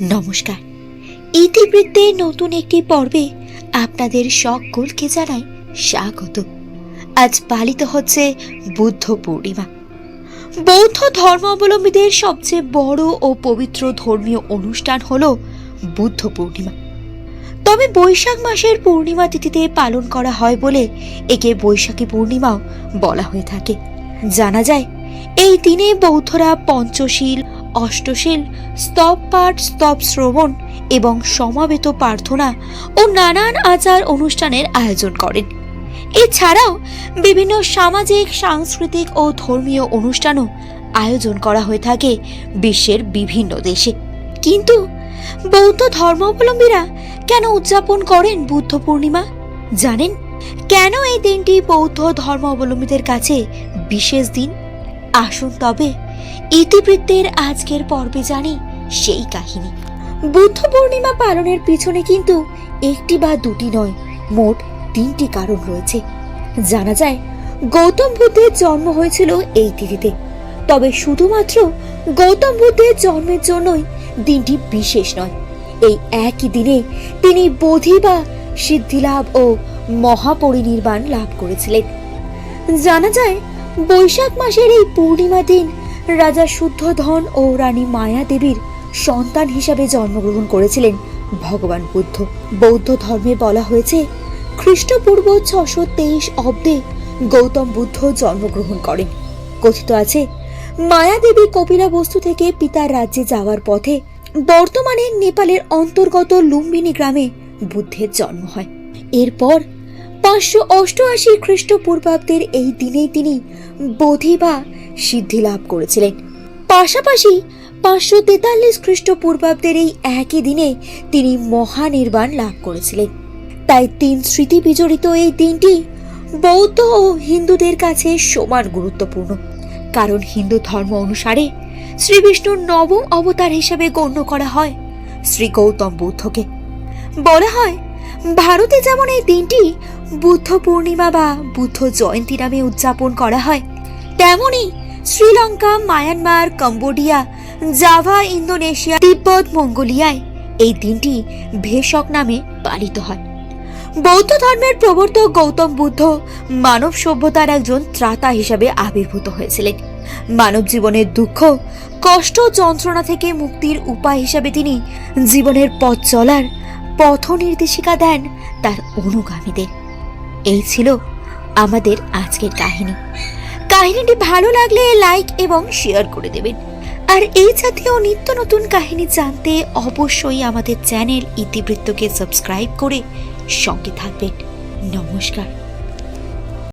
নমস্কার। ইতিবৃত্তের নতুন একটি পর্বে আপনাদের সকলকে জানাই স্বাগত। আজ পালিত হচ্ছে বুদ্ধ পূর্ণিমা। বৌদ্ধ ধর্মাবলম্বীদের সবচেয়ে বড় ও পবিত্র ধর্মীয় অনুষ্ঠান হল বুদ্ধ পূর্ণিমা। তবে বৈশাখ মাসের পূর্ণিমা তিথিতে পালন করা হয় বলে একে বৈশাখী পূর্ণিমাও বলা হয়ে থাকে। জানা যায়, এই দিনে বৌদ্ধরা পঞ্চশীল অষ্টশীল, স্তব পাঠ, স্তব শ্রবণ এবং সমাবেত প্রার্থনা ও নানান আচার অনুষ্ঠানের আয়োজন করেন। এছাড়াও বিভিন্ন সামাজিক, সাংস্কৃতিক ও ধর্মীয় অনুষ্ঠানও আয়োজন করা হয়ে থাকে বিশ্বের বিভিন্ন দেশে। কিন্তু বৌদ্ধ ধর্মাবলম্বীরা কেন উদযাপন করেন বুদ্ধ পূর্ণিমা? জানেন? কেন এই দিনটি বৌদ্ধ ধর্মাবলম্বীদের কাছে বিশেষ দিন? আসুন তবে ইতিবৃত্তের আজকের পর্বে জানি সেই কাহিনী। বুদ্ধ পূর্ণিমা পালনের পিছনে কিন্তু একটি বা দুটি নয়, মোট তিনটি কারণ রয়েছে। জানা যায়, গৌতম বুদ্ধের জন্ম হয়েছিল এই তিথিতে। তবে শুধুমাত্র গৌতম বুদ্ধের জন্মের জন্যই দিনটি বিশেষ নয়। এই একই দিনে তিনি বোধি বা সিদ্ধিলাভ ও মহাপরিনির্বাণ লাভ করেছিলেন। জানা যায়, বৈশাখ মাসের এই পূর্ণিমা দিন রাজা শুদ্ধধন ও রানী মায়া দেবীর সন্তান হিসাবে জন্মগ্রহণ করেছিলেন ভগবান বুদ্ধ। বৌদ্ধ ধর্মে বলা হয়েছে, খ্রিস্টপূর্ব ছশো তেইশ অব্দে গৌতম বুদ্ধ জন্মগ্রহণ করেন। কথিত আছে, মায়া দেবী কপিলা বস্তু থেকে পিতার রাজ্যে যাওয়ার পথে বর্তমানে নেপালের অন্তর্গত লুম্বিনী গ্রামে বুদ্ধের জন্ম হয়। এরপর পাঁচশো অষ্টআশি খ্রিস্টপূর্বাব্দের এই দিনেই তিনি বোধি বা সিদ্ধি লাভ করেছিলেন। পাশাপাশি পাঁচশো তেতাল্লিশ খ্রিস্টপূর্বাব্দের এই একই দিনে তিনি মহানির্বাণ লাভ করেছিলেন। তাই তিন স্মৃতি বিজড়িত এই দিনটি বৌদ্ধ ও হিন্দুদের কাছে সমান গুরুত্বপূর্ণ। কারণ হিন্দু ধর্ম অনুসারে শ্রীবিষ্ণুর নবম অবতার হিসেবে গণ্য করা হয় শ্রী গৌতম বুদ্ধকে। বলা হয়, ভারতে যেমন এই দিনটি বুদ্ধ পূর্ণিমা বা বুদ্ধ জয়ন্তী নামে উদযাপন করা হয়। তেমনি Sri Lanka, Myanmar, Cambodia, Java, Indonesia, তিব্বত, মঙ্গোলিয়ায় এই দিনটি ভেষক নামে পালিত হয়। বৌদ্ধ ধর্মের প্রবর্তক গৌতম বুদ্ধ মানব সভ্যতার একজন ত্রাতা হিসাবে আবির্ভূত হয়েছিলেন। মানব জীবনের দুঃখ, কষ্ট, যন্ত্রণা থেকে মুক্তির উপায় হিসাবে তিনি জীবনের পথ চলার পথ নির্দেশিকা দেন তার অনুগামীদের। এই ছিল আমাদের আজকের কাহিনী। কাহিনীটি ভালো লাগলে লাইক এবং শেয়ার করে দেবেন। আর এই জাতীয় নিত্য নতুন কাহিনী জানতে অবশ্যই আমাদের চ্যানেল ইতিবৃত্তকে সাবস্ক্রাইব করে সঙ্গে থাকবেন। নমস্কার।